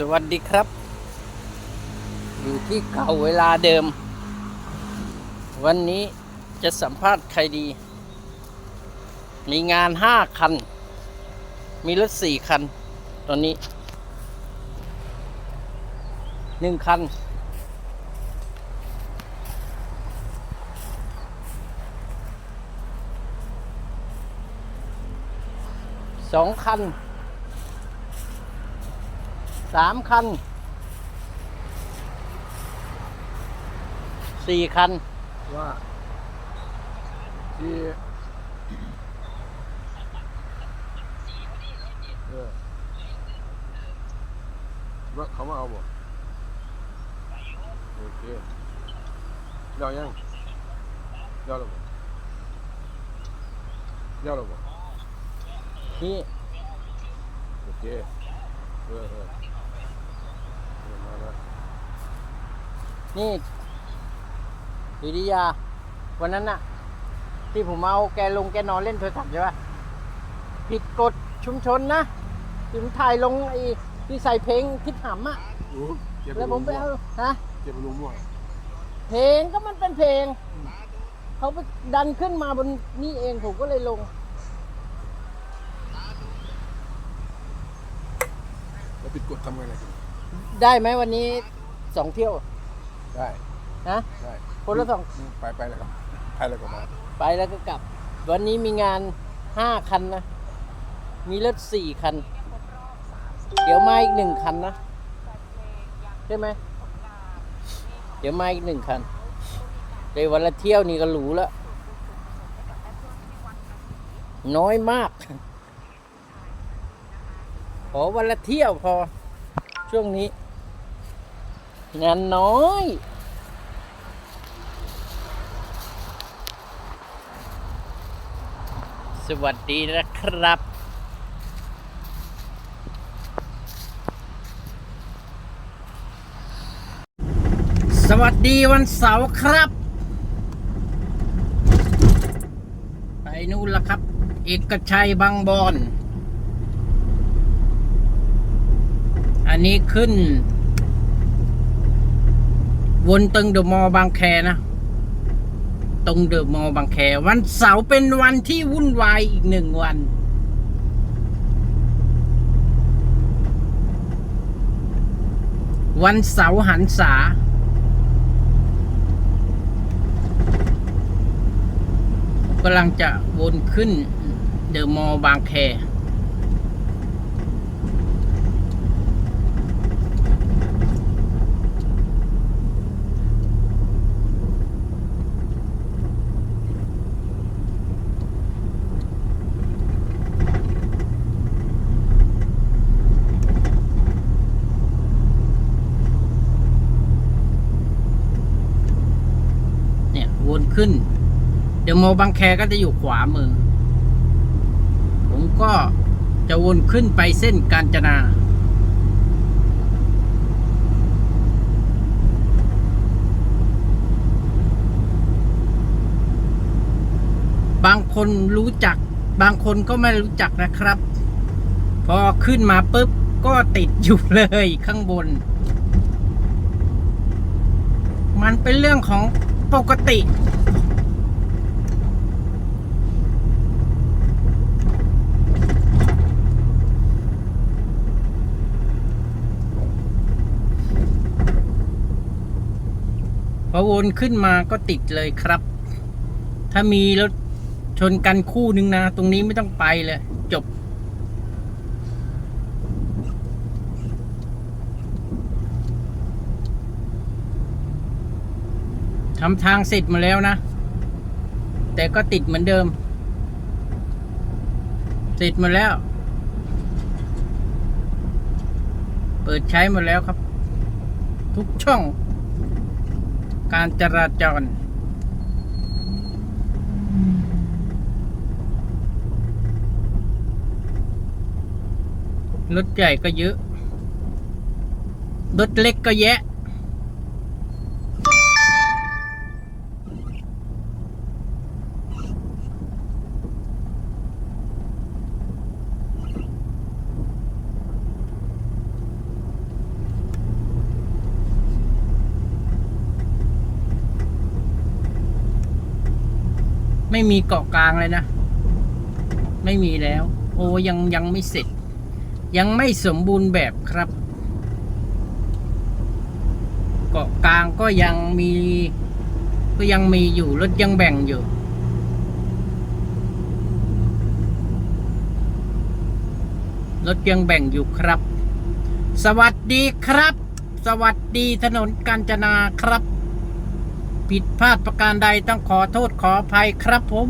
สวัสดีครับ อยู่ที่เก่าเวลาเดิม วันนี้จะสัมภาษณ์ใครดี มีงานห้าคัน มีรถสี่คัน ตอนนี้หนึ่งคัน สองคัน สามคันสี่คัน ว่าที่เออว่าเขามาเอาบ่โอเคเดี๋ยวยังเดี๋ยวแล้วบ่เดี๋ยวแล้วบ่นี่โอเคเออเออเออมาแล้ว นี่วิริยา วันนั้นน่ะ ที่ผมเอาแกลงแกนอนเล่นโทรศัพท์ใช่ปะผิดกฎชุมชนนะที่ผมถ่ายลงไอ้ที่ใส่เพลงทิศหำอะโอ้เก็บแล้วผมไปเอาฮะเก็บไปลุงมั่วเพลงก็มันเป็นเพลง เขาไปดันขึ้นมาบนนี่เองผมก็เลยลงแล้วปิดกดทำไงล่ะได้ไหมวันนี้สองเที่ยว ได้นะได้คนละสองไปไปแล้วครับไปแล้วก็มาไปแล้วก็กลับ วันนี้มีงานห้าคันนะ มีรถสี่คัน เดี๋ยวมาอีกหนึ่งคันนะ ใช่ไหม เดี๋ยวมาอีกหนึ่งคันในวันละเที่ยวนี่ก็หรูแล้ว น้อยมาก ขอวันละเที่ยวพอ ช่วงนี้ งานน้อย สวัสดีนะครับ สวัสดีวันเสาร์ครับ ไปนู่นละครับ เอกชัยบางบอน อันนี้ขึ้น วนตึงเดอะมอลล์บางแคนะตรงเดอะมอลล์บางแค วันเสาร์เป็นวันที่วุ่นวายอีกหนึ่งวัน วันเสาร์หันษากำลังจะวนขึ้นเดอะมอลล์บางแค เนี่ยวน ขึ้น เดี๋ยวโมบางแคก็จะอยู่ขวามือ ผมก็จะวนขึ้นไปเส้นกาญจนา บางคนรู้จัก บางคนก็ไม่รู้จักนะครับ พอขึ้นมาปุ๊บ ก็ติดอยู่เลยข้างบน มันเป็นเรื่องของปกติ อวนขึ้นมาก็ติดเลยครับ ถ้ามีรถชนกันคู่หนึ่งนะ ตรงนี้ไม่ต้องไปเลย จบ ทำทางเสร็จมาแล้วนะ แต่ก็ติดเหมือนเดิม เสร็จมาแล้ว เปิดใช้หมดแล้วครับ ทุกช่อง การจราจร รถใหญ่ก็เยอะ รถเล็กก็แยะ ไม่มีเกาะกลางเลยนะ ไม่มีแล้ว โอ้ยังยังไม่เสร็จ ยังไม่สมบูรณ์แบบครับ เกาะกลางก็ยังมี ก็ยังมีอยู่รถยังแบ่งอยู่รถยังแบ่งอยู่ครับ สวัสดีครับ สวัสดีถนนกาญจนาครับ ผิดพลาดประการใดต้องขอโทษขออภัยครับผม